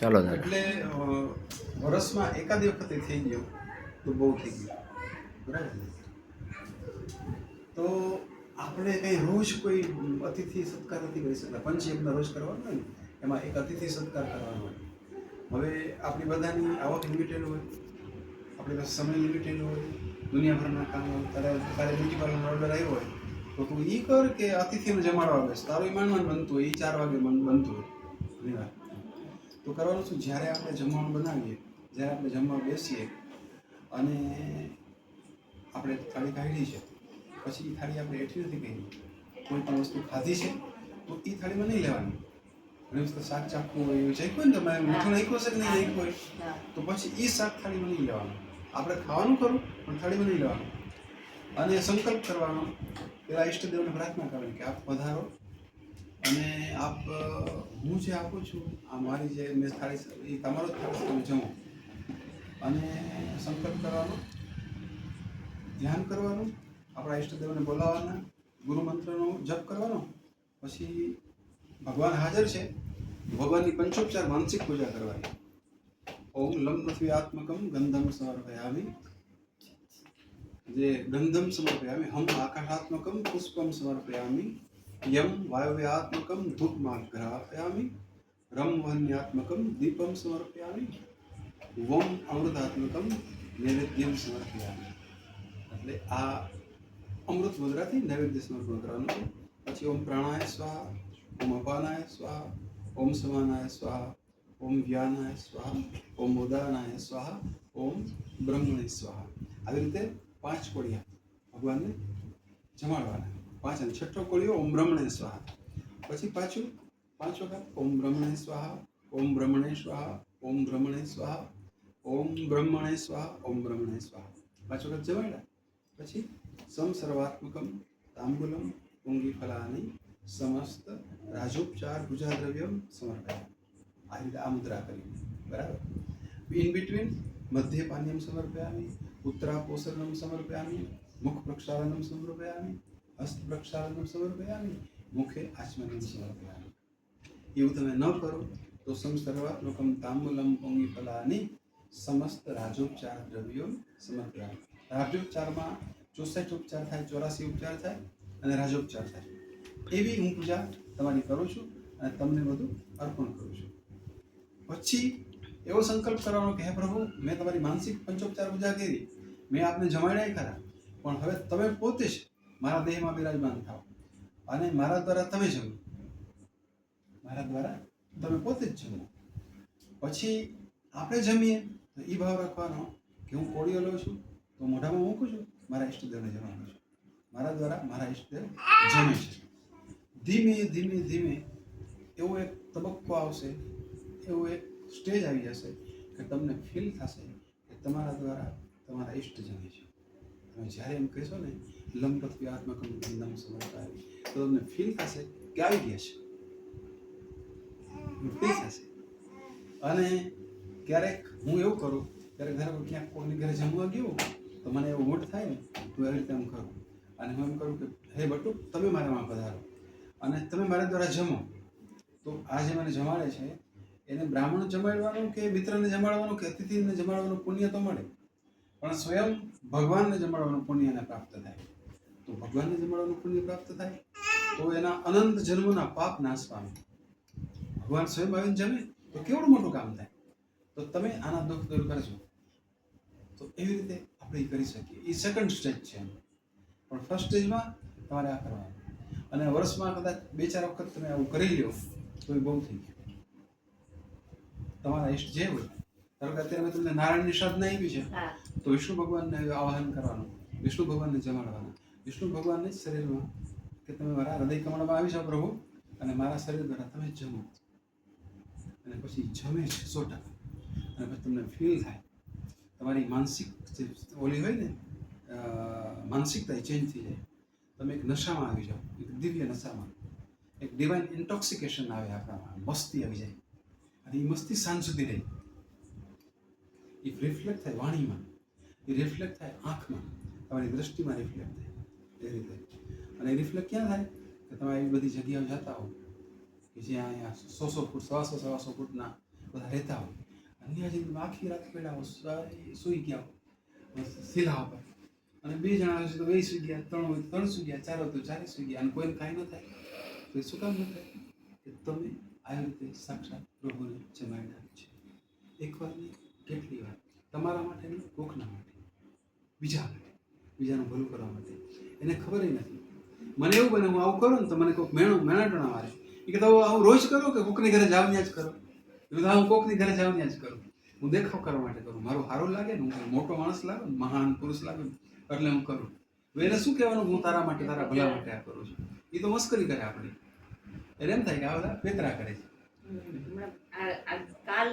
ચાલો એટલે વર્ષમાં એકાદ વખતે થઈ ગયો. તો બહુ થઈ ગયું. તો આપણે કંઈ રોજ કોઈ અતિથિ સત્કાર નથી કરી શકતા. પંચયજ્ઞ રોજ કરવાનો હોય ને, એમાં એક અતિથિ સત્કાર કરવાનો હોય. હવે આપણી બધાની આવક લિમિટેડ હોય, આપણી પાસે સમય લિમિટેડ હોય, દુનિયાભરના કામ હોય તારે તારે બ્યુટી પાર્લરનો ઓર્ડર આવ્યો હોય, તો તું એ કર કે અતિથિને જમાડવા બેસ. તારું ઈમાનમાં બનતું હોય એ ચાર વાગે બન- બનતું હોય. તો કરવાનું શું? જ્યારે આપણે જમવાનું બનાવીએ, જ્યારે આપણે જમવા બેસીએ અને આપણે થાળી કાઢી છે, પછી એ થાળી આપણે એઠી નથી કરી કોઈ પણ વસ્તુ ખાધી છે, તો એ થાળીમાં નહીં લેવાની. ઘણી વસ્તુ શાક ચાખવું હોય, એવું ચાખ્યું ને તમે મીઠું નાખ્યું હશે કે નહીં નાખ્યું હોય, તો પછી એ શાક થાળીમાં નહીં લેવાનું. આપણે ખાવાનું ખરું, પણ થાળીમાં નહીં લેવાનું. અને સંકલ્પ કરવાનો, પેલા ઈષ્ટદેવને પ્રાર્થના કરવાની કે આપ પધારો અને આપ હું જે આપું છું, આ મારી જે મેં થાળી એ તમારો થાળી તમે જમો અને સંકલ્પ કરવાનો, ધ્યાન કરવાનું, આપણા ઈષ્ટદેવને બોલાવવાના, ગુરુ મંત્રનો જપ કરવાનો, પછી ભગવાન હાજર છે, ભગવાનની પંચોપચાર માનસિક પૂજા કરવાની. ઓમ લમ પૃથ્વી આત્મકમ ગંધમ સમર્પયામી. જે ગંધમ સમર્પયામી, હમ આકાશાત્મકમ પુષ્પમ સમર્પયામિ. યમ વાયવ્યાત્મકમ ધૂપમાગ્રહાપયામિ રમ વન્યાત્મકમ દીપમ સમર્પયામિ વમ અમૃતાત્મકમ નૈવેદ્યમ સમર્પયામિ એટલે આ અમૃત મુદ્રાથી નૈવેદ્ય સમર્પણ કરવાનું પછી ઓમ પ્રાણાય સ્વાહા, ઓમ અપાનાય સ્વાહા, ઓમ સમાનાય સ્વાહા, ઓમ વ્યાનાય સ્વાહા, ઓમ ઉદાનાય સ્વાહા, ઓમ બ્રહ્મણે સ્વાહા. આવી રીતે પાંચ કોડિયા ભગવાનને જમાડવાના. પાંચ છઠ્ઠો કોળિયો ઓમ બ્રહ્મણે સ્વાહા. પછી પાછું પાંચ વખત ઓમ બ્રહ્મણે સ્વાહા, ઓમ બ્રહ્મણે સ્વાહા, ઓમ બ્રહ્મણે સ્વાહા, ઓમ બ્રહ્મણે સ્વાહા, ઓમ બ્રહ્મણે સ્વાહા. પાંચ વખત જવાડ્યા પછી સમ સર્વાત્મકમ, તાંબુલમ, પુંગી ફલાની, સમસ્ત રાજોપચાર પૂજા દ્રવ્યમ સમર્પણ આ રીતે આ મુદ્રા કરી. બરાબર? ઇન બિટવીન મધ્ય પાનીયમ સમર્પયામી, ઉત્તરાપોષણમ સમર્પયામી, મુખ પ્રક્ષાલનમ સમર્પયામી હસ્ત પ્રક્ષાલનમ સમર્પયામી મુખે આચમનમ સમર્પયામી એવું તમે ન કરો તો સમ સર્વાત્મકમ તાંબુલમ પોંગી ફલાની સમસ્ત રાજોપચાર દ્રવ્યો સમર્પયામી રાજોપચારમાં ચોસઠ ઉપચાર થાય, ચોરાસી ઉપચાર થાય અને રાજોપચાર થાય. એવી હું પૂજા તમારી કરું છું અને તમને બધું અર્પણ કરું છું. પછી એવો સંકલ્પ કરવાનો કે, હે પ્રભુ, મેં તમારી માનસિક પંચોપચાર પૂજા કરી. મેં આપને જમાડ્યા ખરા. પણ હવે તમે પોતે જ મારા દેહમાં બિરાજમાન થાઓ. અને મારા દ્વારા તમે જમો. મારા દ્વારા તમે પોતે જ જમો. પછી આપણે જમીએ તો એ ભાવ રાખવાનો કે હું કોળીઓ લઉં છું, તો મોઢામાં મૂકું છું, મારા ઈષ્ટદેવને જવાનું છું. મારા દ્વારા મારા ઈષ્ટદેવ જમે છે. ધીમે ધીમે ધીમે એવો એક તબક્કો આવશે, એવો એક સ્ટેજ આવી જશે કે તમને ફીલ થશે કે તમારા દ્વારા તમારા ઈષ્ટ જમે છે. તમે જ્યારે એમ કહેશો ને આત્મકમ ગંધમ સમર્પાય તો તમને ફીલ થશે કે આવી ગયા છે. ફીલ થશે. અને ક્યારેક હું એવું કરું ક્યારેક ઘરે ક્યાંક કોઈની ઘરે જમવા ગયો તો મને એવું મોટ થાય ને તો એવી રીતે એમ કરું. અને હું એમ કરું કે હે બટુ તમે મારામાં પધારો. અને તમે મારા દ્વારા જમો. તો આ જે મને જમાડે છે એને બ્રાહ્મણ જમાડવાનું કે મિત્રને જમાડવાનું કે અતિથિને જમાડવાનું પુણ્ય તો મળે. પણ સ્વયં ભગવાનને જમાડવાનું પુણ્યને પ્રાપ્ત થાય. તો ભગવાનને જમાડવાનું પુણ્ય પ્રાપ્ત થાય તો એના અનંત જન્મના પાપ નાશ પામે. ભગવાન સ્વયં આવીને જમે તો કેવડું મોટું કામ થાય? તો તમે આના દુઃખ દૂર કરજો. તો એવી રીતે આપણે કરી શકીએ. એ સેકન્ડ સ્ટેજ છે પણ ફર્સ્ટ સ્ટેજમાં તમારે આ કરવાનું. અને વર્ષમાં કદાચ બે ચાર વખત તમે આવું કરી લ્યો તો એ બહુ થઈ ગયું. તમારા ઈષ્ટ જે હોય ધારો કે અત્યારે મેં તમને નારાયણની સાધના આવી છે તો વિષ્ણુ ભગવાનને આવાહન કરવાનું વિષ્ણુ ભગવાનને જમાડવાના. વિષ્ણુ ભગવાનને જ શરીરમાં કે તમે મારા હૃદય કમળમાં આવી જાઓ પ્રભુ, અને મારા શરીર દ્વારા તમે જમો. અને પછી જમે છે સો ટકા. અને પછી તમને ફીલ થાય. તમારી માનસિક જે ઓલી હોય ને માનસિકતા ચેન્જ થઈ જાય. તમે એક નશામાં આવી જાઓ, એક દિવ્ય નશામાં. એક ડિવાઇન ઇન્ટોક્સિકેશન આવે આપણામાં. મસ્તી આવી જાય. અને એ મસ્તી સાંજ સુધી રહે. એ રિફ્લેક્ટ થાય વાણીમાં. એ રિફ્લેક્ટ થાય આંખમાં. તમારી દ્રષ્ટિમાં રિફ્લેક્ટ થાય. એ રીતે અને રિફ્લેક્ટ ક્યાં થાય? કે તમે એવી બધી જગ્યાઓ જતા હો, કે જ્યાં અહીંયા સો સો ફૂટ, સવાસો સવાસો ફૂટના બધા રહેતા હોય. અને ત્યાં જઈને આખી રાત પડ્યા હો સૂઈ ગયા હો શિલા ઉપર. અને બે જણા હશે તો બે સૂઈ ગયા, ત્રણ ત્રણ સૂઈ ગયા, ચાર તો ચારે સૂઈ ગયા, અને કોઈને કાંઈ ન થાય. તો એ શું કામ ન થાય? કે તમે આવી રીતે સાક્ષાત પ્રભુને જમાડ્યા છે. એક વાર નહીં, કેટલી વાર? તમારા માટે કોકના માટે બીજા માટે. બીજાનું ભલું કરવા માટે. એને ખબર નથી. મને એવું બને, હું આવું કરું ને તો મને કોઈક મેણો, મેણાટણા મારે એ કે તો આવું રોજ કરો કે કોકની ઘરે જાવ જ કરો? બધા હું કોકની ઘરે જાવ જ કરું. હું દેખાવ કરવા માટે કરું. મારું સારું લાગે ને, હું મોટો માણસ લાગે મહાન પુરુષ લાગે એટલે હું કરું. એને શું કહેવાનું? હું તારા માટે, તારા ભલા માટે આ કરું છું. એ તો મસ્કરી કરે આપણે. એટલે એમ થાય કે આ બધા પેતરા કરે છે.